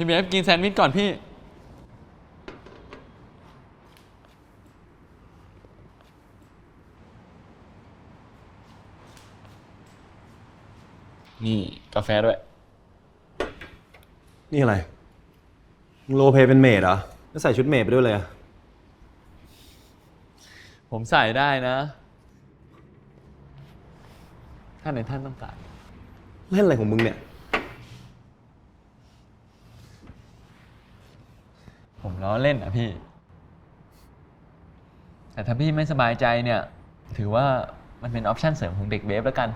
พี่เบฟกินแซนด์วิชก่อนพี่ นี่กาแฟด้วย นี่อะไรมึงโรลเพลย์เป็นเมดเหรอแล้วใส่ชุดเมดไปด้วยเลยอะผมใส่ได้นะถ้าในท่านต้องการ เล่นอะไรของมึงเนี่ย ผม ล้อเล่นอะพี่ แต่ถ้าพี่ไม่สบายใจเนี่ย ถือว่ามันเป็นออปชั่นเสริมของเด็กเวฟแล้วกัน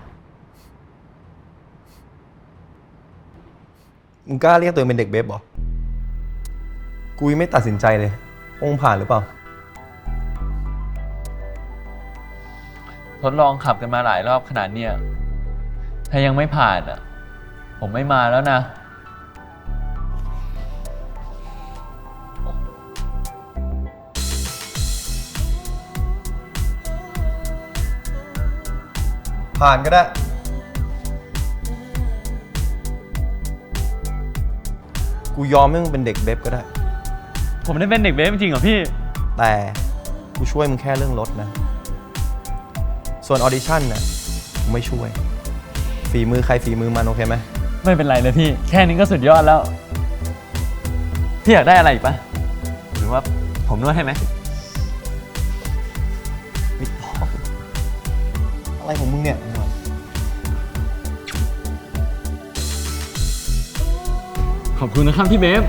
มึงกล้าเรียกตัวเองเป็นเด็กเบฟเหรอ กูยังไม่ตัดสินใจเลยองผ่านหรือเปล่า ทดลองขับกันมาหลายรอบขนาดเนี้ยถ้ายังไม่ผ่านอะ ผมไม่มาแล้วนะ ผ่านก็ได้ กูยอมให้มึงเป็นเด็กเบฟก็ได้ ผมได้เป็นเด็กเวฟจริงเหรอพี่ แต่กูช่วยมึงแค่เรื่องรถนะ ส่วนออดิชั่นน่ะกูไม่ช่วย ฝีมือใครฝีมือมันโอเคไหม ไม่เป็นไรเลยพี่ แค่นี้ก็สุดยอดแล้ว พี่อยากได้อะไรอีกปะหรือว่าผมนวดให้ไหมไม่ อะไรของมึงเนี่ยขอบคุณนะครับพี่เบฟ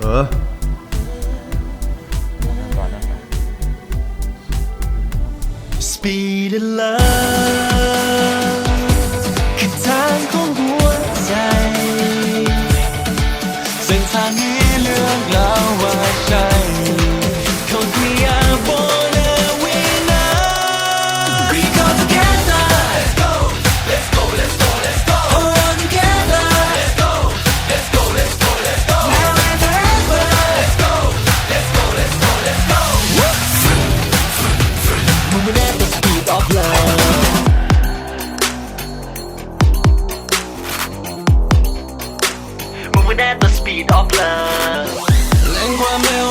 เออ Speed in love คือทางของหัวใจ เส้นทาง of love มุ่งไป at the speed of love แ